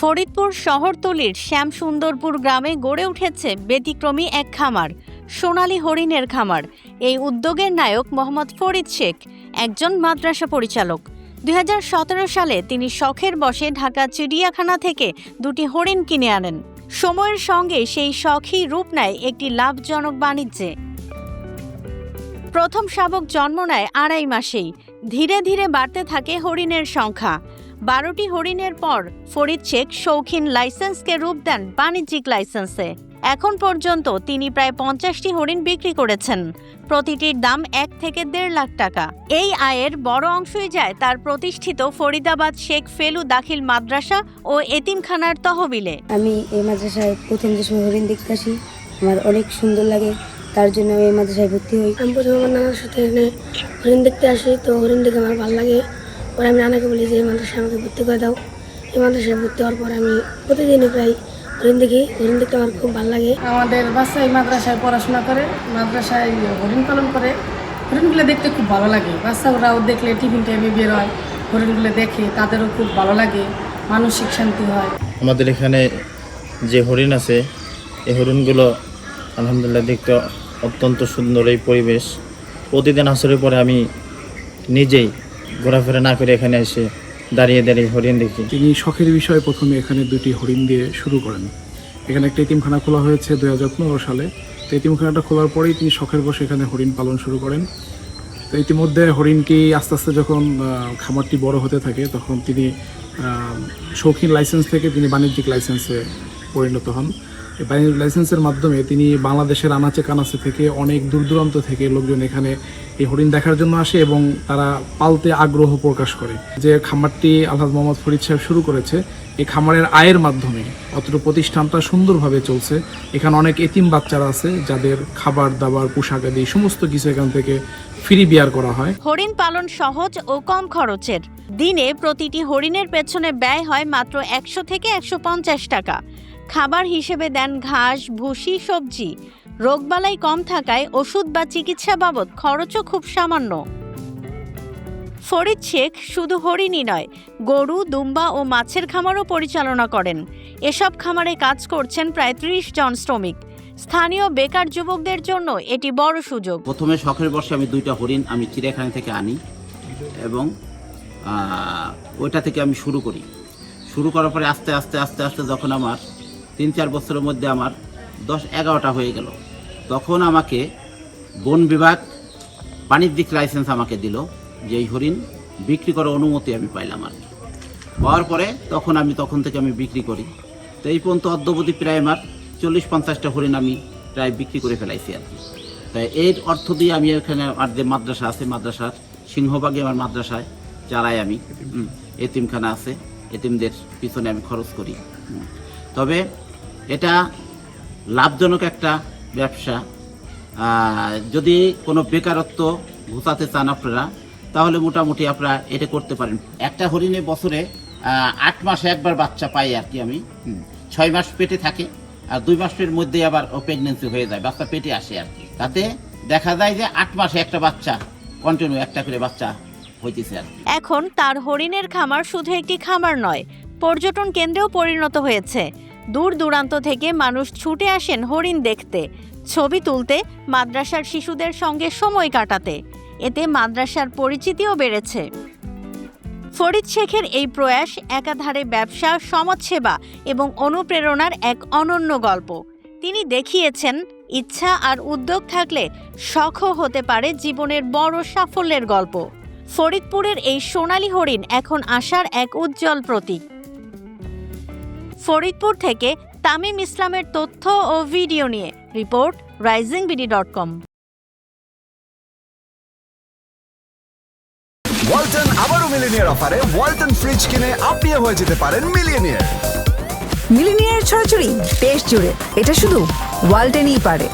ফরিদপুর শহরতলির শ্যামসুন্দরপুর গ্রামে গড়ে উঠেছে ব্যতিক্রমী এক খামার, সোনালী হরিণের খামার। এই উদ্যোগের নায়ক মোহাম্মদ ফরিদ শেখ, একজন মাদ্রাসা পরিচালক। দু হাজার সতেরো সালে তিনি শখের বসে ঢাকা চিড়িয়াখানা থেকে দুটি হরিণ কিনে আনেন। সময়ের সঙ্গে সেই শখই রূপ নেয় একটি লাভজনক বাণিজ্যে। প্রথম শাবক জন্ম নেয় আড়াই মাসেই। ধীরে ধীরে বাড়তে থাকে হরিণের সংখ্যা। বারোটি হরিণের পর ফরিদ শেখ শৌখিন লাইসেন্সকে রূপ দেন বাণিজ্যিক লাইসেন্সে। এখন পর্যন্ত তিনি প্রায় পঞ্চাশটি হরিণ বিক্রি করেছেন। প্রতিটির দাম এক থেকে দেড় লাখ টাকা। এই আয়ের বড় অংশই যায় তার প্রতিষ্ঠিত ফরিদাবাদ শেখ ফেলু দাখিল মাদ্রাসা ও এতিমখানার তহবিলে। আমি এই মাদ্রাসায় প্রথম যে সময় হরিণ দেখতে আসি আমার অনেক সুন্দর লাগে তার জন্য আমি এই মাদ্রাসায় ভর্তি হই। আমি প্রথমে আমার নানার সাথে এখানে হরিণ দেখতে আসি তো হরিণ দেখে আমার ভালো লাগে। পরে আমি নানাকে বলি যে এই মাদ্রাসায় আমাকে ভর্তি করে দাও। এই মাদ্রাসায় ভর্তি হওয়ার পর আমি প্রতিদিনই প্রায় হরিণ দেখি হরিণ দেখতে আমার খুব ভালো লাগে। আমাদের বাচ্চা এই মাদ্রাসায় পড়াশোনা করে মাদ্রাসায় হরিণ পালন করে। হরিণগুলো দেখতে খুব ভালো লাগে। বাচ্চারাও দেখলে টিফিন টাইমে বের হয় হরিণগুলো দেখে তাদেরও খুব ভালো লাগে মানসিক শান্তি হয়। আমাদের এখানে যে হরিণ আছে এই হরিণগুলো আলহামদুলিল্লাহ দেখতে অত্যন্ত সুন্দর এই পরিবেশ। প্রতিদিন আসরের পরে আমি নিজেই ঘোরাফেরা না করে এখানে এসে দাঁড়িয়ে দাঁড়িয়ে হরিণ দেখি। তিনি শখের বিষয়ে প্রথমে এখানে দুটি হরিণ দিয়ে শুরু করেন। এখানে একটা এতিমখানা খোলা হয়েছে দুই হাজার পনেরো সালে। তো এতিমখানাটা খোলার পরেই তিনি শখের বসে এখানে হরিণ পালন শুরু করেন। তো ইতিমধ্যে হরিণকে আস্তে আস্তে যখন খামারটি বড় হতে থাকে, তখন তিনি শৌখিন লাইসেন্স থেকে তিনি বাণিজ্যিক লাইসেন্সে পরিণত হন। এই লাইসেন্সের মাধ্যমে তিনি বাংলাদেশের আনাচে কানাচে থেকে অনেক দূর দূরান্ত থেকে লোকজন এখানে এই হরিণ দেখার জন্য আসে এবং তারা পালতে আগ্রহ প্রকাশ করে। যে খামারটি আলহাজ মোহাম্মদ ফরিদ সাহেব শুরু করেছে, এই খামারের আয়ের মাধ্যমে অতটুকু প্রতিষ্ঠানটা সুন্দরভাবে চলছে। এখানে অনেক এতিম বাচ্চারা আছে, যাদের খাবার, দাবার, পোশাক আদি সমস্ত কিছু এখান থেকে ফ্রি বিয়ার করা হয়। হরিণ পালন সহজ ও কম খরচের। দিনে প্রতিটি হরিণের পেছনে ব্যয় হয় মাত্র একশো থেকে একশো পঞ্চাশ টাকা। খাবার হিসেবে দেন ঘাস, ভুসি, সবজি। রোগবালাই কম থাকায় ওষুধ বা চিকিৎসা বাবদ খরচও খুব সামান্য। ফরিদ শেখ শুধু হরিণই নয়, গরু, দুম্বা ও মাছের খামারও পরিচালনা করেন। এসব খামারে কাজ করছেন প্রায় ত্রিশ জন শ্রমিক। স্থানীয় বেকার যুবকদের জন্য এটি বড় সুযোগ। প্রথমে শখের আমি দুইটা হরিণ আমি চিড়িয়াখানা থেকে আনি এবং ওইটা থেকে আমি শুরু করি। শুরু করার পরে আস্তে আস্তে আস্তে আস্তে যখন আমার তিন, চার বছরের মধ্যে আমার দশ, এগারোটা হয়ে গেল, তখন আমাকে বন বিভাগ বাণিজ্যিক লাইসেন্স আমাকে দিল যে, এই হরিণ বিক্রি করার অনুমতি আমি পাইলাম আর। পাওয়ার পরে তখন আমি, তখন থেকে আমি বিক্রি করি। তো এই পর্যন্ত অদ্যবধি প্রায় আমার চল্লিশ, পঞ্চাশটা হরিণ আমি প্রায় বিক্রি করে ফেলাইছি আর তাই এর অর্থ দিয়ে আমি এখানে আমার যে মাদ্রাসা আছে, মাদ্রাসার সিংহভাগে আমার মাদ্রাসায়। চালাই আমি। এতিমখানা আছে, এতিমদের পিছনে আমি খরচ করি। তবে এটা লাভজনক একটা ব্যবসা। যদি কোনো বেকারত্ব ঘুচাতে চান আপনারা, তাহলে মোটামুটি আপনারা এটা করতে পারেন। একটা হরিণে বছরে আট মাসে একবার বাচ্চা পাই আর কি আমি। ছয় মাস পেটে থাকে আর দুই মাসের মধ্যে আবার ও প্রেগনেন্সি হয়ে যায়, বাচ্চা পেটে আসে আর কি। তাতে দেখা যায় যে আট মাসে একটা বাচ্চা কন্টিনিউ একটা করে বাচ্চা হইতেছে এখন তার হরিণের খামার শুধু একটি খামার নয়, পর্যটন কেন্দ্রেও পরিণত হয়েছে। দূর দূরান্ত থেকে মানুষ ছুটে আসেন হরিণ দেখতে, ছবি তুলতে, মাদ্রাসার শিশুদের সঙ্গে সময় কাটাতে। এতে মাদ্রাসার পরিচিতিও বেড়েছে। ফরিদ শেখের এই প্রয়াস একাধারে ব্যবসা, সমাজসেবা এবং অনুপ্রেরণার এক অনন্য গল্প। তিনি দেখিয়েছেন, ইচ্ছা আর উদ্যোগ থাকলে শখও হতে পারে জীবনের বড় সাফল্যের গল্প। ফরিদপুরের এই সোনালী হরিণ এখন আসার এক উজ্জ্বল প্রতীক। ফরিদপুর থেকে তামিম ইসলামের তথ্য ও ভিডিও নিয়ে report Rising BD dot com. Walton আবারও মিলিনিয়ার অফারে ওয়ালটন ফ্রিজ কিনে আপনিও হয়ে যেতে পারেন মিলিয়নিয়ার মিলিনিয়ার ছড়াছড়ি দেশ জুড়ে এটা শুধু ওয়ালটেনই পারে।